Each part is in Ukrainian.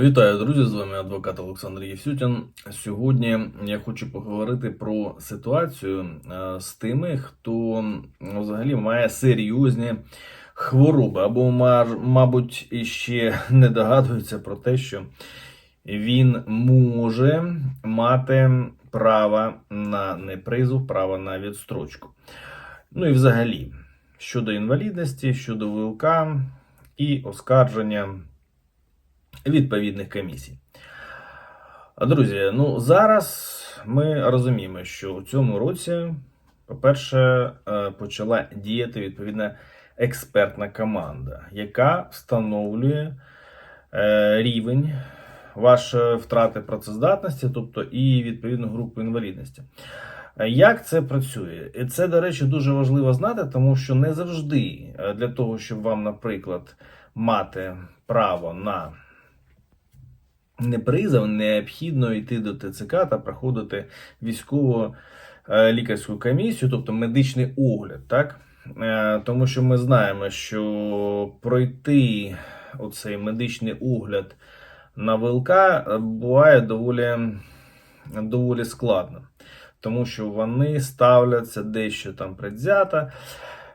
Вітаю, друзі! З вами адвокат Олександр Євсютін. Сьогодні я хочу поговорити про ситуацію е, з тими, хто взагалі має серйозні хвороби, або, мабуть, іще не догадується про те, що він може мати право на непризов, право на відстрочку. Ну і взагалі, щодо інвалідності, щодо ВЛК і оскарження відповідних комісій. Друзі, ну зараз ми розуміємо, що у цьому році, по-перше, е, почала діяти відповідна експертна команда, яка встановлює е, рівень вашої втрати працездатності, тобто і відповідну групу інвалідності. Е, Як це працює? І це, до речі, дуже важливо знати, тому що не завжди е, для того, щоб вам, наприклад, мати право на непризов, необхідно йти до ТЦК та проходити військово е, лікарську комісію, тобто медичний огляд, так? Е, Тому що ми знаємо, що пройти оцей медичний огляд на ВЛК буває доволі, доволі складно, тому що вони ставляться дещо там предвзято.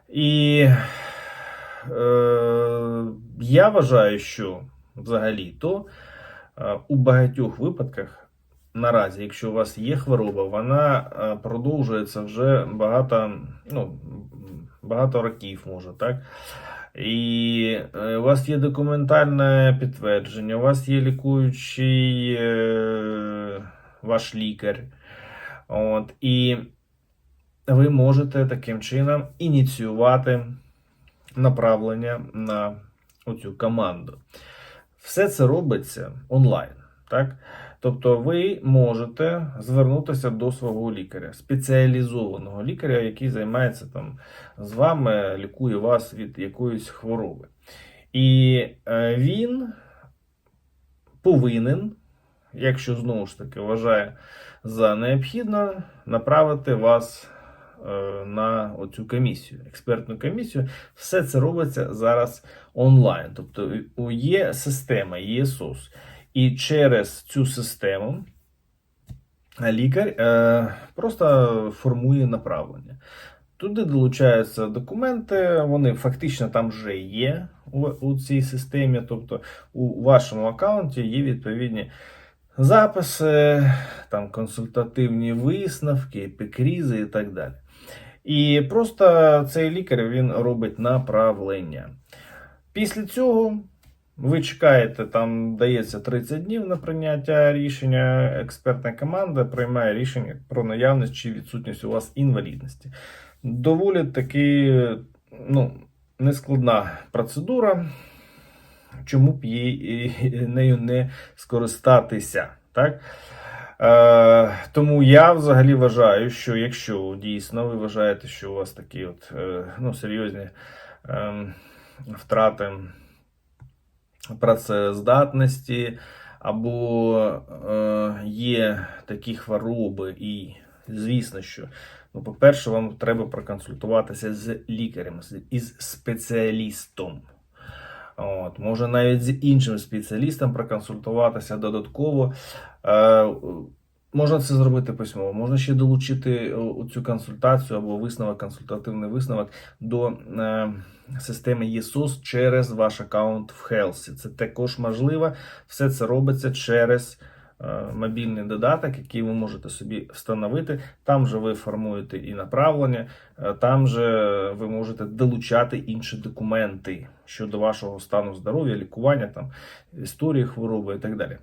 І е, я вважаю, що взагалі то е, у багатьох випадках наразі, якщо у вас є хвороба, вона е, продовжується вже багато, ну, багато років, може, так? І е, у вас є документальне підтвердження, у вас є лікуючий е, ваш лікар. От, і ви можете таким чином ініціювати направлення на оцю команду. Все це робиться онлайн. Так? Тобто ви можете звернутися до свого лікаря, спеціалізованого лікаря, який займається там з вами, лікує вас від якоїсь хвороби. І е, він повинен, якщо знову ж таки вважає за необхідно, направити вас на оцю комісію, експертну комісію. Все це робиться зараз онлайн. Тобто є система, є СОС. І через цю систему лікар е, просто формує направлення. Туди долучаються документи, вони фактично там вже є у, у цій системі. Тобто у вашому аккаунті є відповідні записи, там консультативні висновки, епікрізи і так далі. І просто цей лікар він робить направлення. Після цього ви чекаєте, там дається 30 днів на прийняття рішення. Експертна команда приймає рішення про наявність чи відсутність у вас інвалідності. Доволі таки ну, нескладна процедура. Чому б їй нею не скористатися? Так? Е, тому я взагалі вважаю, що якщо дійсно ви вважаєте, що у вас такі от, е, ну, серйозні е, втрати працездатності, або е, є такі хвороби, і звісно, що, ну, по-перше, вам треба проконсультуватися з лікарем, із спеціалістом. От, може навіть з іншим спеціалістом проконсультуватися додатково. Е, можна це зробити письмово, можна ще долучити цю консультацію або висновок, консультативний висновок до е, системи ЄСУС через ваш аккаунт в Хелсі. Це також можливо. Все це робиться через е, мобільний додаток, який ви можете собі встановити. Там же ви формуєте і направлення, е, там же ви можете долучати інші документи щодо вашого стану здоров'я, лікування, там, історії хвороби і так далі.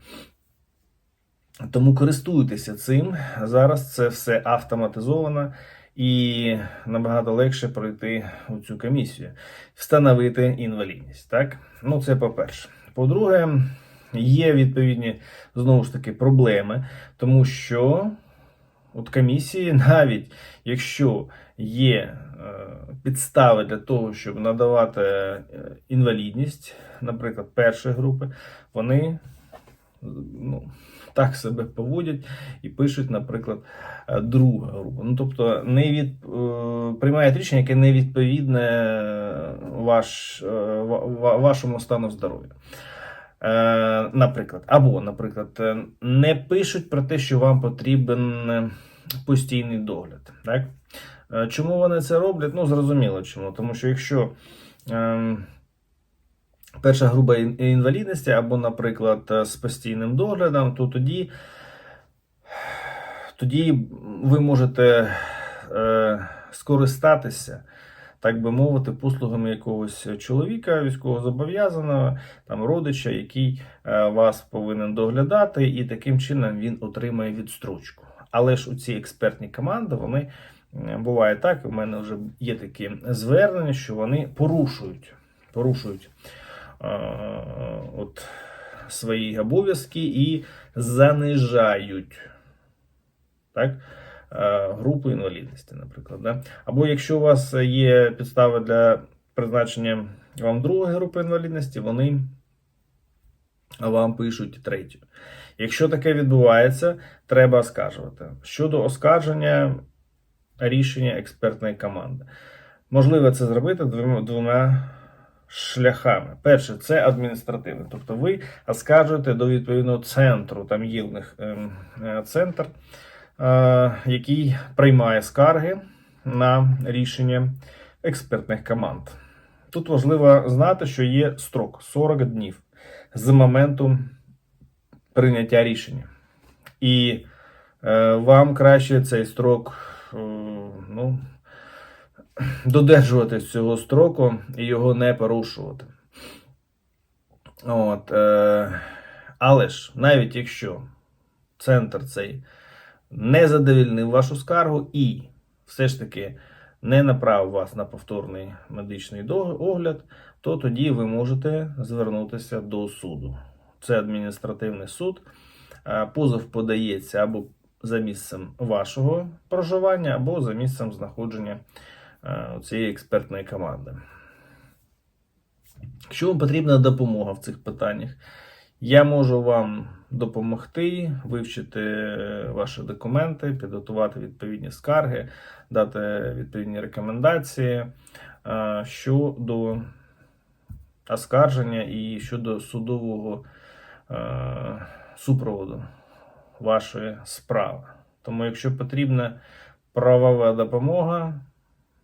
Тому користуйтеся цим. Зараз це все автоматизовано і набагато легше пройти у цю комісію, встановити інвалідність. Так? Ну, це по-перше. По-друге, є відповідні знову ж таки проблеми, тому що от комісії, навіть якщо є е, підстави для того, щоб надавати е, інвалідність, наприклад, першої групи, вони ну, так себе поводять і пишуть, наприклад, е, друга група. Ну, тобто, не від, приймають рішення, яке не відповідне ваш, ва- ва- вашому стану здоров'я. Е, наприклад, або, наприклад, е, не пишуть про те, що вам потрібен е, постійний догляд. Так? Чому вони це роблять? Ну, зрозуміло чому. Тому що якщо перша група інвалідності, або, наприклад, з постійним доглядом, то тоді, тоді ви можете скористатися, так би мовити, послугами якогось чоловіка, військовозобов'язаного, там родича, який е, вас повинен доглядати, і таким чином він отримає відстрочку. Але ж у ці експертні команди вони е, буває так. У мене вже є такі звернення, що вони порушують, порушують е, от, свої обов'язки і занижають так, е, групу інвалідності, наприклад. Да? Або якщо у вас є підстави для призначення вам другої групи інвалідності, вони вам пишуть третю. Якщо таке відбувається, треба оскаржувати. Щодо оскарження рішення експертної команди, можливо це зробити двома, двома шляхами. Перше, це адміністративне. Тобто ви оскаржуєте до відповідного центру. Там є у них ем, е, центр, який приймає скарги на рішення експертних команд. Тут важливо знати, що є строк 40 днів з моменту прийняття рішення. І е, вам краще цей строк е, ну, додержуватись цього строку і його не порушувати. От, е, але ж, навіть якщо центр цей не задовільнив вашу скаргу і все ж таки не направив вас на повторний медичний огляд, то тоді ви можете звернутися до суду. Це адміністративний суд. Позов подається або за місцем вашого проживання, або за місцем знаходження е, цієї експертної команди. Якщо вам потрібна допомога в цих питаннях, я можу вам допомогти вивчити е, ваші документи, підготувати відповідні скарги, дати відповідні рекомендації е, щодо оскарження і щодо судового е, супроводу вашої справи. Тому, якщо потрібна правова допомога,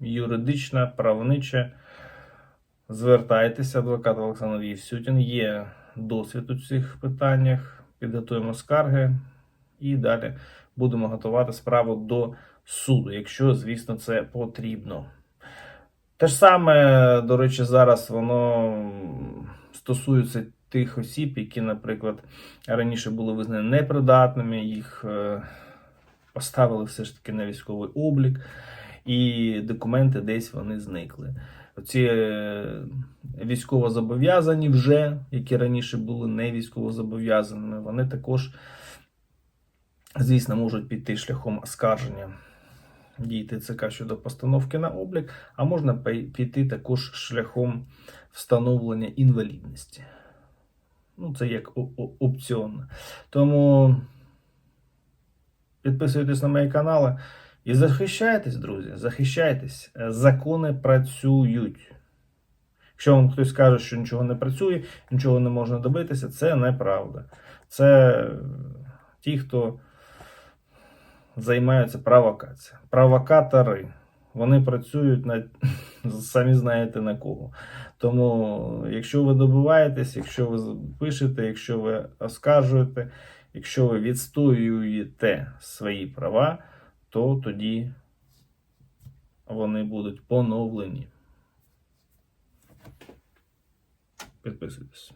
юридична, правнича, звертайтеся, адвокат Олександр Євсютін. Є досвід у цих питаннях, підготуємо скарги і далі будемо готувати справу до суду, якщо, звісно, це потрібно. Те ж саме, до речі, зараз воно стосується тих осіб, які, наприклад, раніше були визнані непридатними, їх е, поставили все ж таки на військовий облік, і документи десь вони зникли. Ці е, військовозобов'язані вже, які раніше були не військовозобов'язаними, вони також, звісно, можуть піти шляхом оскарження. Дій ТЦК щодо постановки на облік, а можна піти також шляхом встановлення інвалідності. Ну, це як о- о- Тому підписуйтесь на мої канали і захищайтесь, друзі, захищайтесь. Е, Закони працюють. Якщо вам хтось каже, що нічого не працює, нічого не можна добитися, це неправда. Це е, ті, хто займаються провокацією. Провокатори. Вони працюють на самі знаєте на кого. Тому, якщо ви добиваєтесь, якщо ви пишете, якщо ви оскаржуєте, якщо ви відстоюєте свої права, то тоді вони будуть поновлені. Підписуйтесь.